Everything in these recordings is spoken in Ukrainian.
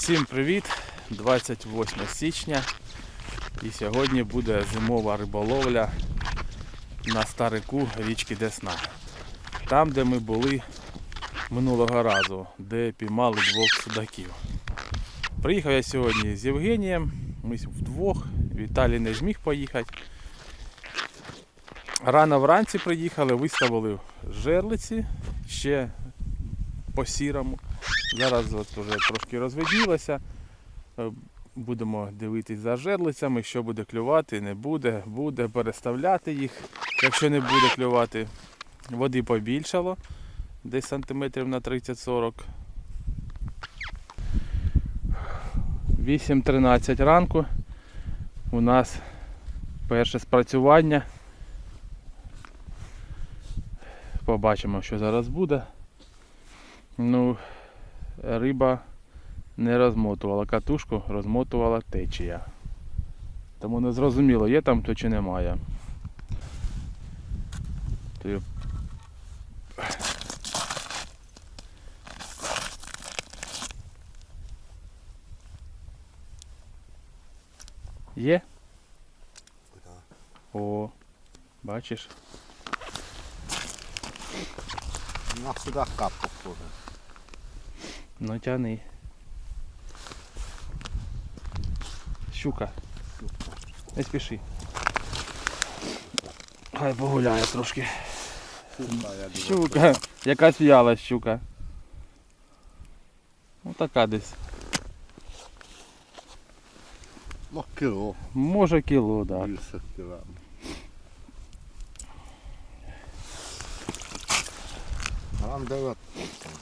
Всім привіт! 28 січня. І сьогодні буде зимова риболовля на старику річки Десна. Там, де ми були минулого разу, де піймали двох судаків. Приїхав я сьогодні з Євгенієм. Ми вдвох. Віталій не зміг поїхати. Рано вранці приїхали, виставили жерлиці ще по сірому. Зараз от вже трошки розвиднілося. Е, Будемо дивитись за жерлицями, що буде клювати, не буде, буде переставляти їх. Якщо не буде клювати, води побільшало, десь сантиметрів на 30-40. 8.13 ранку у нас перше спрацювання. Побачимо, що зараз буде. Ну, риба не розмотувала катушку, розмотувала течія. Тому не зрозуміло, є там то чи немає. Є? О, бачиш? На сюда кап похоже. Ну тяни. Щука. Не спіши. Хай погуляє трошки. Щука. Якась в'яла щука. Ну така десь. Ну, кіло. Може кіло, так. Більше 9.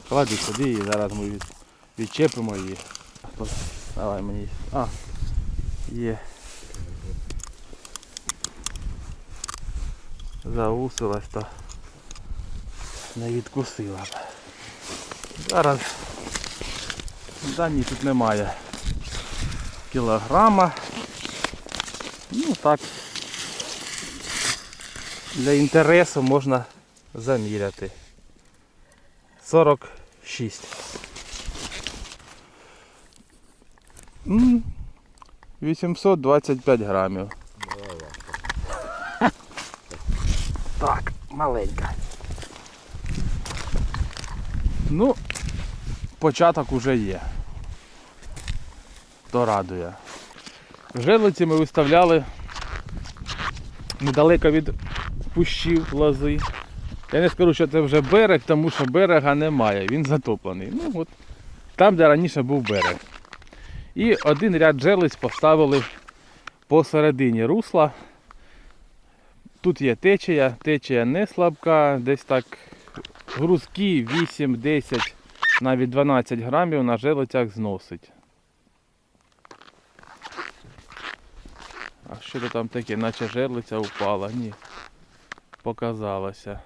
Клади сюди і зараз ми від- відчепимо її. Давай мені. А. Є. Заусилась то не відкусила. Зараз. Да ні, тут немає. Кілограма. Ну так. Для інтересу можна заміряти. 46. М, 825 грамів. Так, маленька. Ну, початок уже є. То радує. Жерлиці ми виставляли недалеко від кущів лози. Я не скажу, що це вже берег, тому що берега немає, він затоплений. Ну от там, де раніше був берег. І один ряд жерлиць поставили посередині русла. Тут є течія, течія не слабка, десь так грузки 8, 10, навіть 12 грамів на жерлицях зносить. А що то там таке, наче жерлиця упала? Ні. Показалося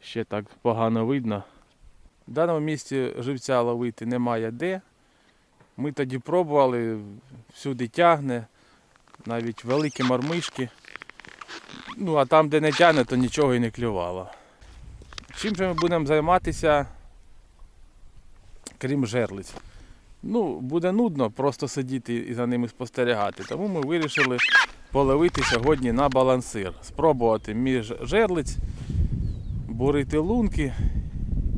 ще так погано видно. В даному місці живця ловити немає де. Ми тоді пробували, всюди тягне, навіть великі мормишки. Ну, а там, де не тягне, то нічого і не клювало. Чим же ми будемо займатися, крім жерлиць? Ну, буде нудно просто сидіти і за ними спостерігати. Тому ми вирішили половити сьогодні на балансир. Спробувати між жерлиць бурити лунки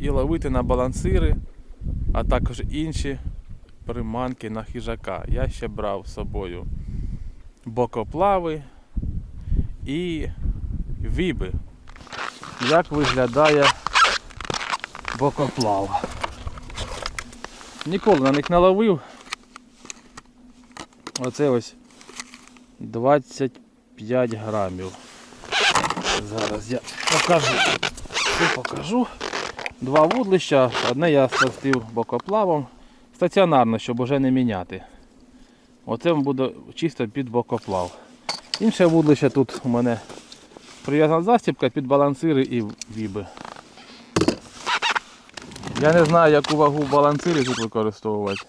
і ловити на балансири, а також інші приманки на хижака. Я ще брав з собою бокоплави і віби. Як виглядає бокоплав? Ніколи на них не ловив. Оце ось 25 грамів. Зараз я покажу. Все покажу. Два вудлища, одне я спустив бокоплавом. Стаціонарно, щоб уже не міняти. Оце буде чисто під бокоплав. Інше вудлище тут у мене прив'язана застібка під балансири і віби. Я не знаю, яку вагу балансири тут використовувати,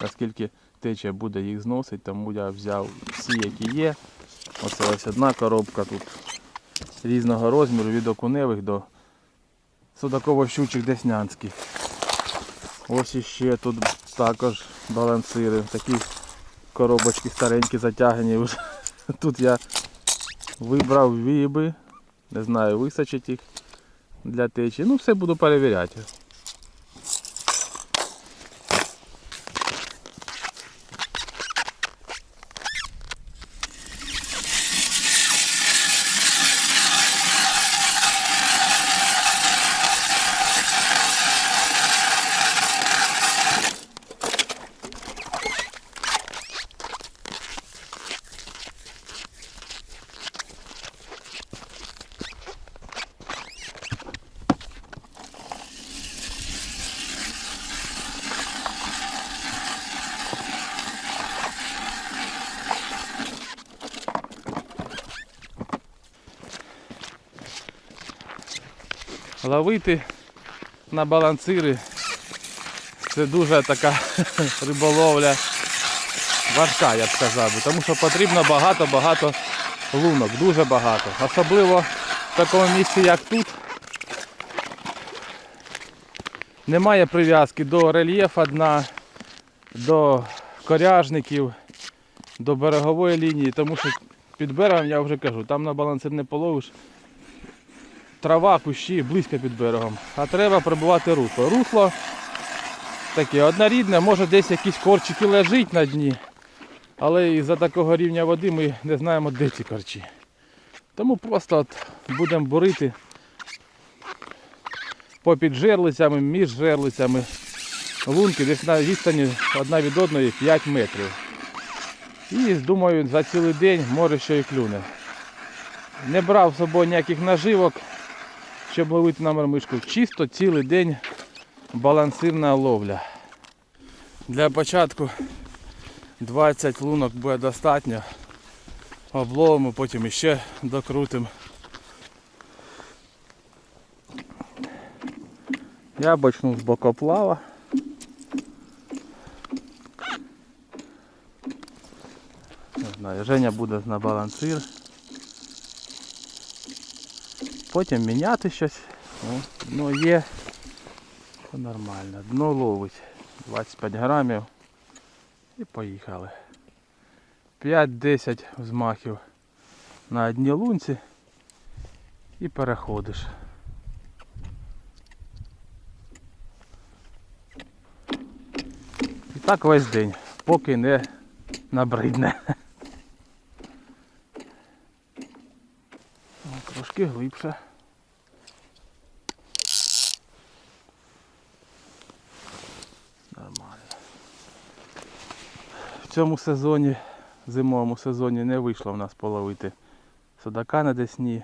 наскільки течія буде їх зносити, тому я взяв всі, які є. Оце ось одна коробка тут різного розміру, від окуневих до судаково-щучих деснянських. Ось іще тут також балансири. Такі коробочки старенькі затягнені вже. Тут я вибрав віби. Не знаю, висачить їх для течі. Ну, все буду перевіряти. Ловити на балансири це дуже така риболовля важка, я б сказав, тому що потрібно багато-багато лунок, дуже багато. Особливо в такому місці, як тут. Немає прив'язки до рельєфа дна, до коряжників, до берегової лінії, тому що під берегом я вже кажу, там на балансир не половиш трава, кущі близько під берегом. А треба прибувати русло. Русло таке однорідне, може десь якісь корчики лежать на дні. Але із-за такого рівня води ми не знаємо, де ці корчі. Тому просто будемо бурити попід жерлицями, між жерлицями. Лунки десь на відстані одна від одної 5 метрів. І думаю, за цілий день може що і клюне. Не брав з собою ніяких наживок, щоб ловити на мармишку. Чисто цілий день балансирна ловля. Для початку 20 лунок буде достатньо. Обловимо, потім іще докрутимо. Я почну з бокоплава. Не знаю, Женя буде на балансир. Потім міняти щось. О, дно є. То нормально. Дно ловить 25 грамів. І поїхали. 5-10 взмахів на одній лунці і переходиш. І так весь день, поки не набридне. Трошки глибше. Цьому сезоні, зимовому сезоні не вийшло в нас половити судака на Десні.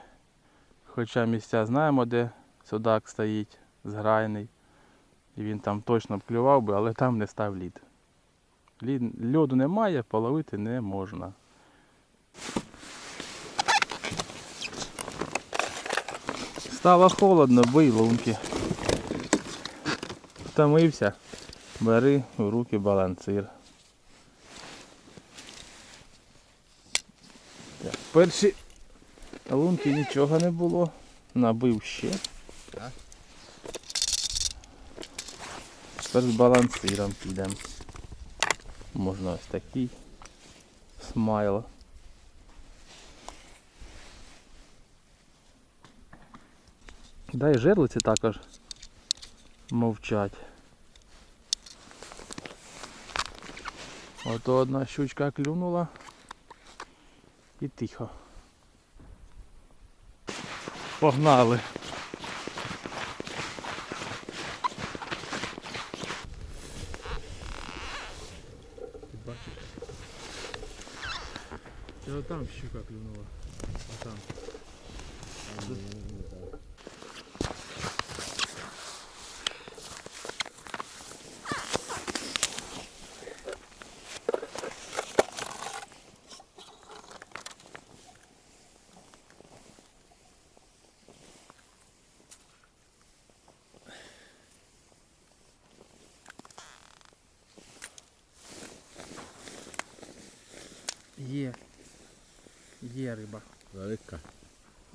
Хоча місця знаємо, де судак стоїть, зграйний. І він там точно б клював би, але там не став лід. Лід- Льоду немає, половити не можна. Стало холодно, бий лунки. Втомився. Бери в руки балансир. Перші лунки нічого не було. Набив ще. Тепер з балансиром підемо. Можна ось такий смайл. Дай жерлиці також мовчать. Ото одна щучка клюнула і тихо. Погнали. Ти бачиш? Це там щука клюнула.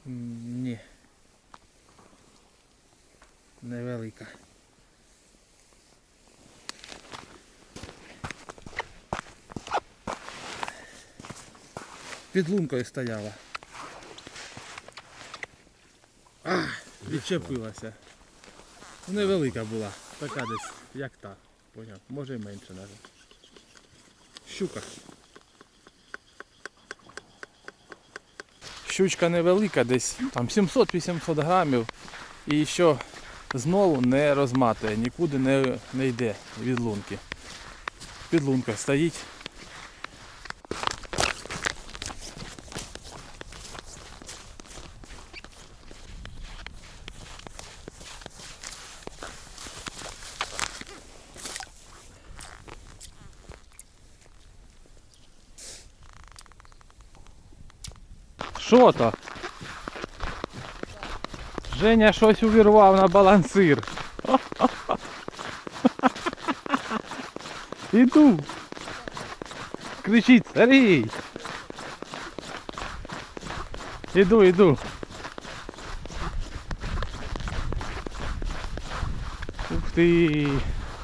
Ні. Невелика. Під лункою стояла. А, відчепилася. Невелика була. Така десь, як та. Поняв. Може і менше навіть. Щука. Щучка невелика, десь там 700-800 грамів. І що знову не розматує, нікуди не, не йде від лунки. Підлунка стоїть. Що то? Женя щось увірвав на балансир. Іду. Кричить, Сергій. Іду, іду. Ух ти.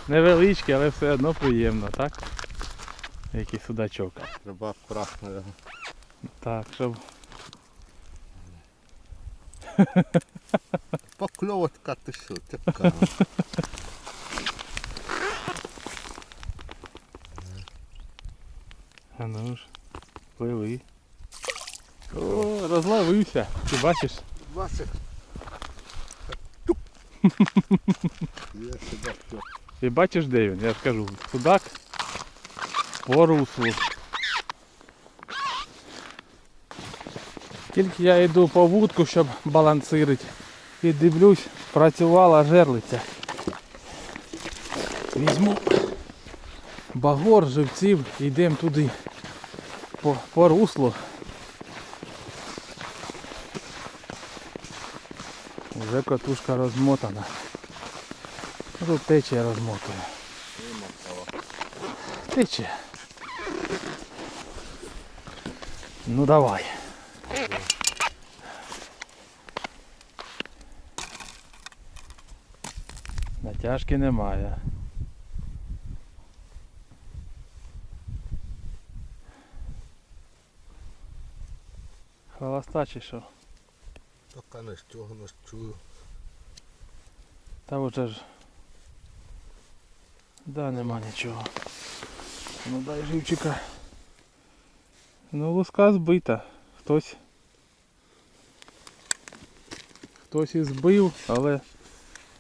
Невеличкий, але все одно приємно, так? Який судачок. Треба акуратно його. Так, щоб Покльовочка ти що, така. А ну ж, пливи. О, розловився. Ти бачиш? Бачиш? Я все. Ти бачиш де він? Я ж кажу, судак по руслу. Тільки я йду по вудку, щоб балансирити. І дивлюсь, працювала жерлиця. Візьму багор, живців йдемо туди по, по руслу. Вже катушка розмотана. Тут течія розмотує. Тече. Ну давай. Натяжки немає. Холоста чи що? Така не не чую. Та вже ж. Да, нема нічого. Ну дай живчика. Ну луска збита. Хтось. Хтось і збив, але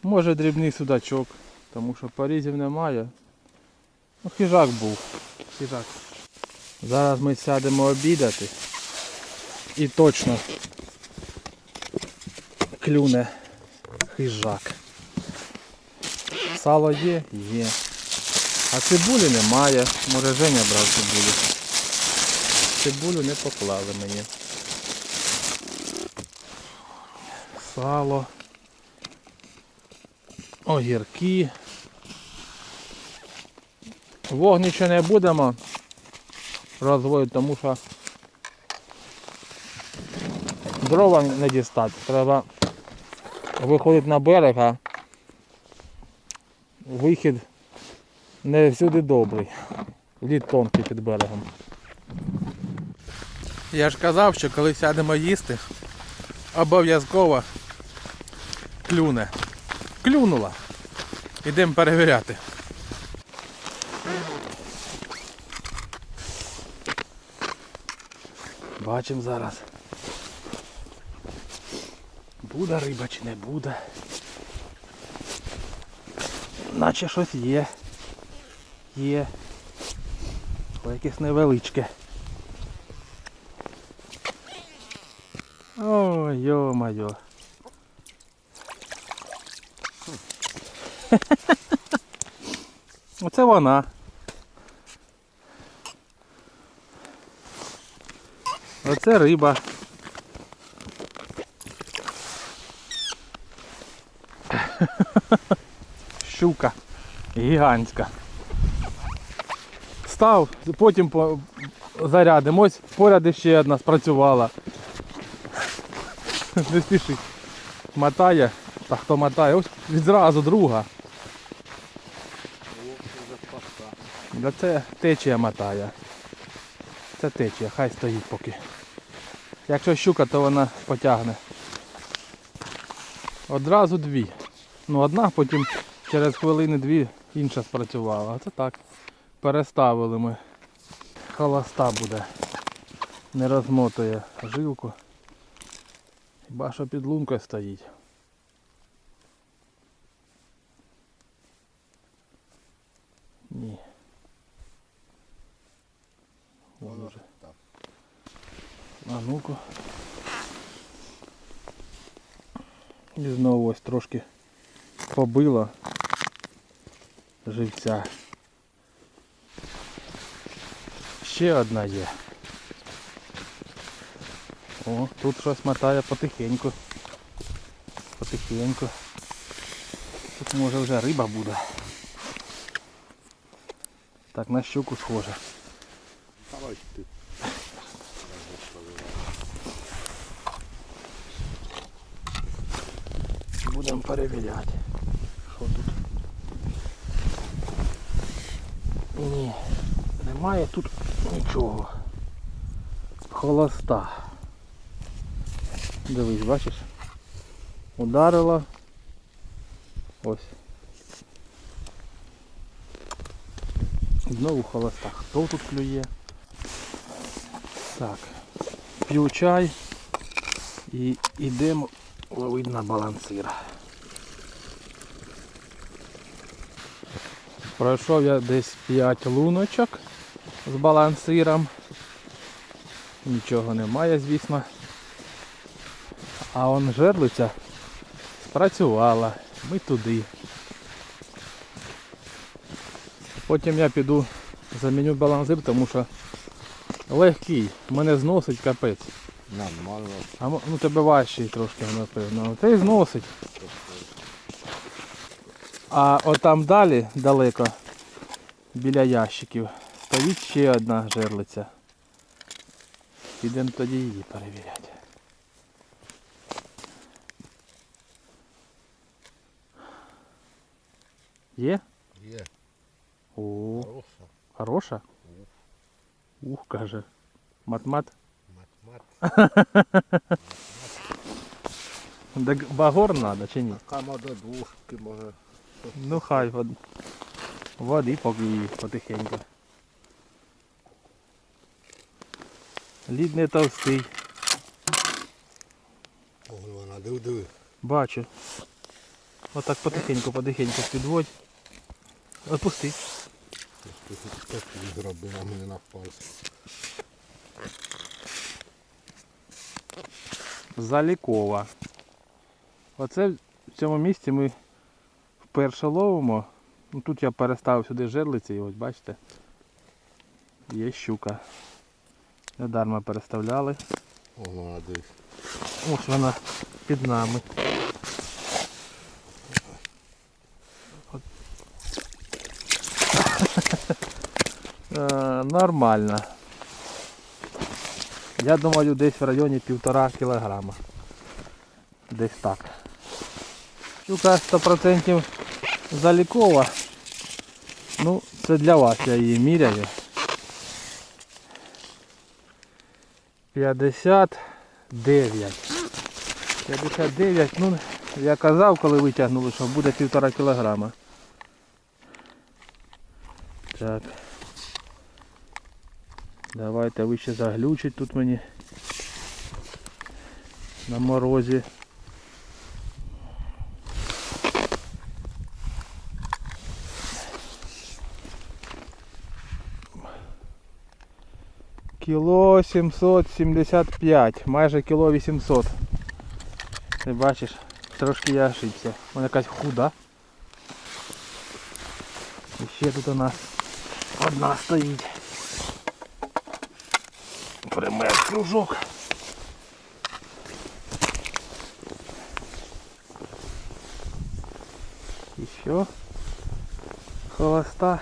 може дрібний судачок, тому що порізів немає. Ну хижак був. Хижак. Зараз ми сядемо обідати. І точно клюне хижак. Сало є? Є. А цибулі немає. Може Женя брав цибулю. Цибулю не поклали мені. Сало. Огірки. Вогнище не будемо розводити, тому що дрова не дістати. Треба виходити на берег, а вихід не всюди добрий. Лід тонкий під берегом. Я ж казав, що коли сядемо їсти, обов'язково клюне. Клюнула. Ідемо перевіряти. Бачимо зараз. Буде риба чи не буде. Наче щось є. Є. Але якесь невеличке. Ой, йо-моє. Оце вона. Оце риба. Щука. Гігантська. Став, потім по... зарядимо. Поряд ще одна спрацювала. Не спіши. Мотає. Та хто мотає? Ось відразу друга. Да це течія мотає. Це течія, хай стоїть поки. Якщо щука, то вона потягне. Одразу дві. Ну одна, потім через хвилини дві інша спрацювала. Це так. Переставили ми. Холоста буде. Не розмотує жилку. Хіба що під лункою стоїть. Ні. Вон Воно уже. там. А ну-ка. І знову ось трошки побило живця. Ще одна є. О, тут щось мотає потихеньку. Потихеньку. Тут може вже риба буде. Так, на щуку схоже. Давай ти. Будемо перевіряти. Що тут? Ні, немає тут нічого. Холоста. Дивись, бачиш? Ударила. Ось. Знову холоста. Хто тут клює? Так. П'ю чай і йдемо ловити на балансир. Пройшов я десь 5 луночок з балансиром. Нічого немає, звісно. А он жерлиця спрацювала. Ми туди. Потім я піду заміню балансир, тому що легкий, мене зносить капець. Нормально. А ну тебе важчий трошки, напевно. Та й зносить. А отам далі, далеко, біля ящиків, стоїть ще одна жерлиця. Підемо тоді її перевіряти. Є? Є. О, Хороша. хороша? Ух, каже. Мат-мат. Мат-мат. Так багор надо чи ні? Така до двушки може. Ну хай вод... води поки потихеньку. Лід не товстий, Ой, вона диви, диви. бачу. Отак потихеньку, потихеньку підводь. Отпусти. Так він зробив, а мені на. Залікова. Оце в цьому місці ми вперше ловимо. Ну, тут я переставив сюди жерлиці і ось бачите. Є щука. Недарма переставляли. О, дивись. Ось вона під нами. От. Е, Нормально. Я думаю, десь в районі півтора кілограма. Десь так. Щука 100% залікова. Ну, це для вас я її міряю. 59. 59, ну я казав, коли витягнули, що буде півтора кілограма. Так. Давайте ви ще заглючить тут мені. На морозі. Кіло 775, майже кіло 800. Ти бачиш, трошки я ошибся. Вона якась худа. І ще тут у нас одна стоїть. Пример кружок. Еще холоста.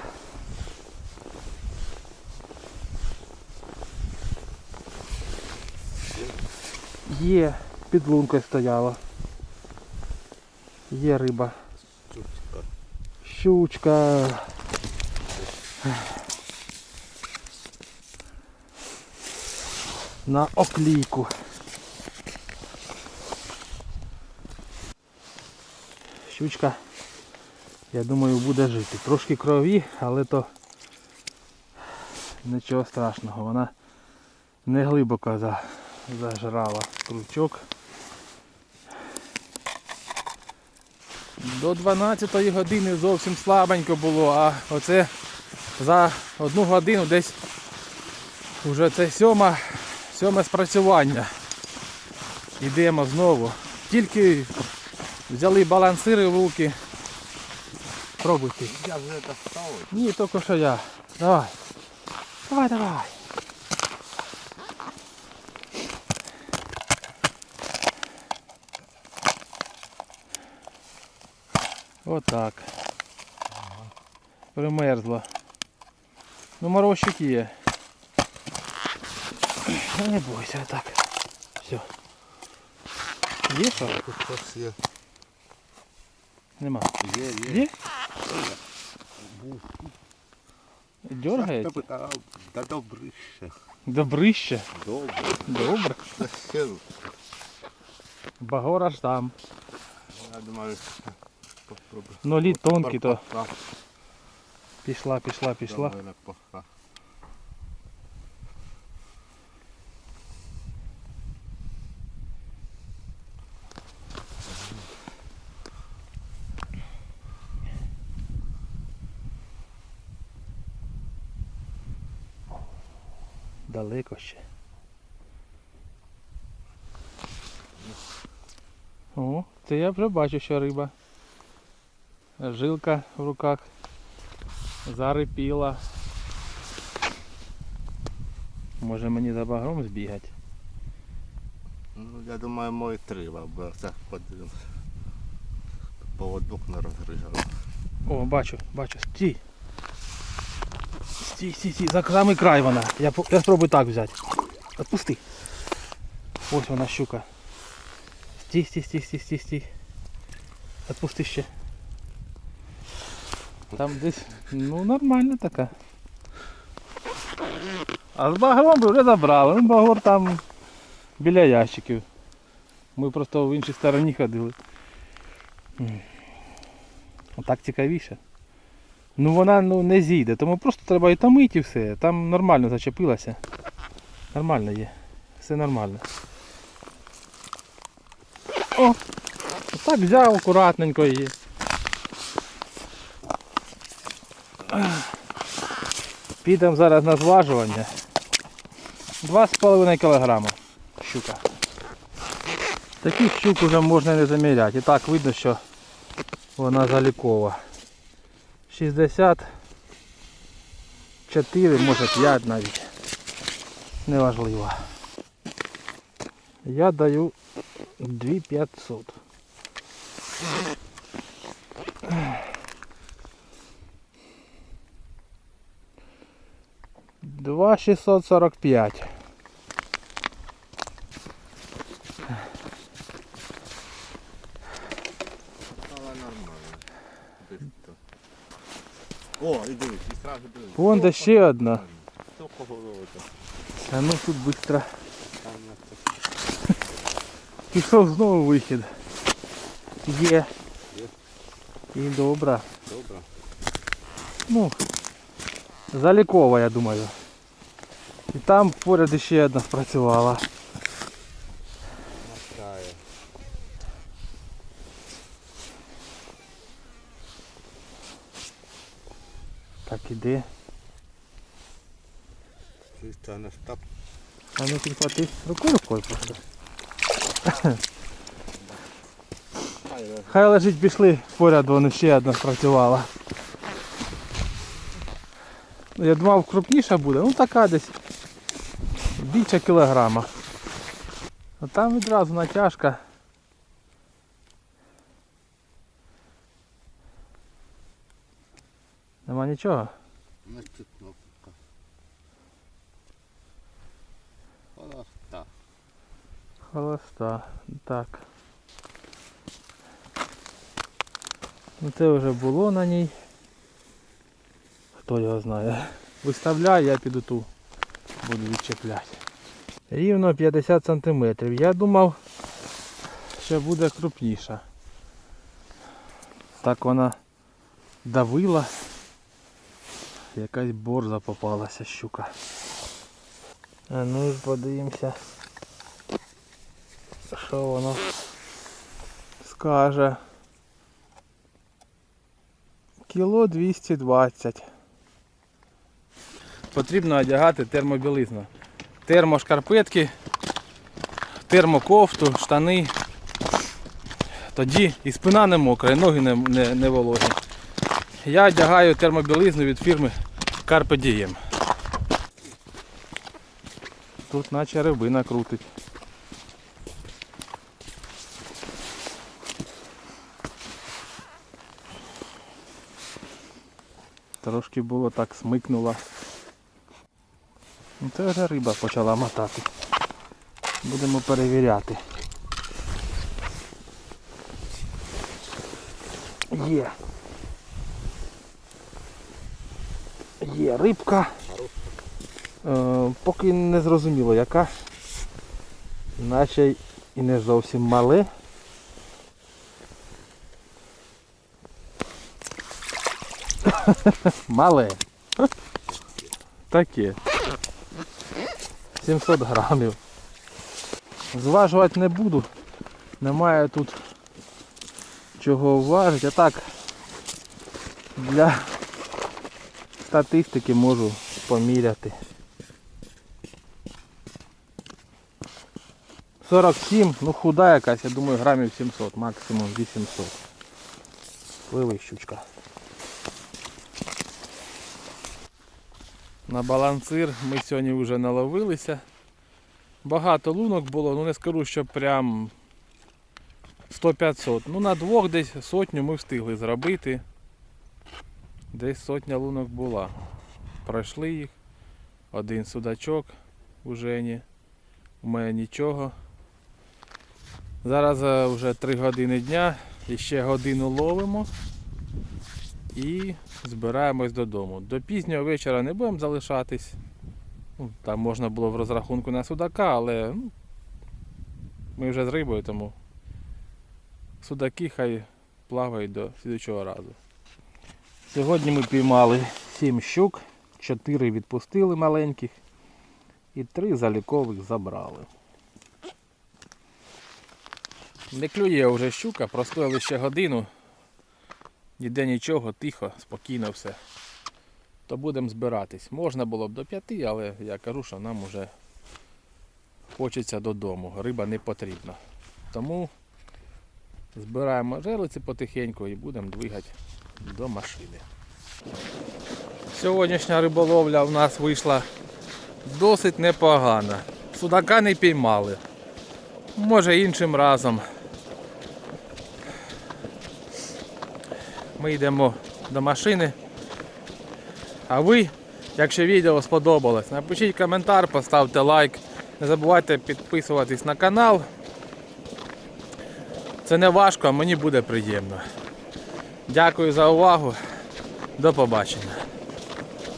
Є, під лункою стояла. Є риба. Щучка. Щучка. На оклійку. Щучка, я думаю, буде жити. Трошки крові, але то нічого страшного. Вона не глибока за зажрала крючок. До 12 години зовсім слабенько було, а оце за одну годину десь вже це сьома, сьоме спрацювання. Йдемо знову. Тільки взяли балансири в руки. Пробуйте. Я вже достав. Ні, тільки що я. Давай. Давай, давай. Отак. Примерзло. Ну морозчик є. Ну не бойся, так. Все. Є що? Тут щось є. Нема. Є, є. Є? Дергається? Та, та добрище. Добрище. Добре. Добре. Та ще, Багора ж там. я думаю, попробую. Ну лід тонкий, то пішла, пішла, пішла. Далеко ще. О, це я вже бачу, що риба. Жилка в руках. Зарипіла. Може мені за багром збігати? Ну, я думаю, мої три, бо це подивимось. Поводок не розгрижав. О, бачу, бачу. Стій. Стій, стій, стій. За самий край вона. Я, я спробую так взяти. Отпусти. Ось вона щука. Стій, стій, стій, стій, стій, стій. Отпусти ще. Там десь, ну нормально така. А з багром вже забрали. Ну багор там біля ящиків. Ми просто в іншій стороні ходили. Отак цікавіше. Ну вона ну, не зійде, тому просто треба і томити і все. Там нормально зачепилася. Нормально є. Все нормально. О! Так взяв акуратненько її. Підемо зараз на зважування. 2,5 кг щука. Таких щук вже можна не заміряти. І так видно, що вона залікова. 64, може 5 навіть. Неважливо. Я даю 2500. Два 645. Але нормально. Десь то. О, і дивись, і сразу дивись. Вон де ще одна. Хто кого робить? А ну тут быстро. Там на це. Пішов знову вихід. Є. Є. І добре. Добре. Ну, залікова, я думаю. І там поряд ще одна спрацювала. Так, іди. Ти тянеш так. А ну підхвати рукою рукою просто. Хай лежить, пішли поряд, вон ще одна спрацювала. Ну, Я думав крупніша буде, ну така десь більше кілограма. А там відразу натяжка. Нема нічого. Не пока. О. Холоста. Так. Ну це вже було на ній. Хто його знає. Виставляй, я піду ту. Буду відчепляти. Рівно 50 см. Я думав, що буде крупніша. Так вона давила. Якась борза попалася щука. А ну ж подивимося. Що воно скаже. Кіло 220. Потрібно одягати термобілизну. Термошкарпетки, термокофту, штани. Тоді і спина не мокра, і ноги не, не, не вологі. Я одягаю термобілизну від фірми Carpe Diem. Тут наче рибина крутить. Трошки було так смикнуло. Ну, Це вже риба почала мотати. Будемо перевіряти. Є. Є рибка. Е, поки не зрозуміло яка. Наче і не зовсім мале. Мале. Таке. 700 грамів. Зважувати не буду. Немає тут чого важити. А так для статистики можу поміряти. 47, ну худа якась, я думаю, грамів 700, максимум 800. Пливи щучка. На балансир ми сьогодні вже наловилися. Багато лунок було, ну не скажу, що прям 100-500. Ну на двох десь сотню ми встигли зробити. Десь сотня лунок була. Пройшли їх. Один судачок у Жені. У мене нічого. Зараз е, вже 3 години дня. І ще годину ловимо. І збираємось додому. До пізнього вечора не будемо залишатись. Ну, Там можна було в розрахунку на судака, але ну, ми вже з рибою, тому судаки хай плавають до слідчого разу. Сьогодні ми піймали 7 щук, 4 відпустили маленьких і 3 залікових забрали. Не клює вже щука, простояли ще годину. Ніде нічого, тихо, спокійно все. То будемо збиратись. Можна було б до п'яти, але я кажу, що нам вже хочеться додому. Риба не потрібна. Тому збираємо жерлиці потихеньку і будемо двигати до машини. Сьогоднішня риболовля у нас вийшла досить непогана. Судака не піймали. Може іншим разом. Ми йдемо до машини. А ви, якщо відео сподобалось, напишіть коментар, поставте лайк. Не забувайте підписуватись на канал. Це не важко, а мені буде приємно. Дякую за увагу. До побачення.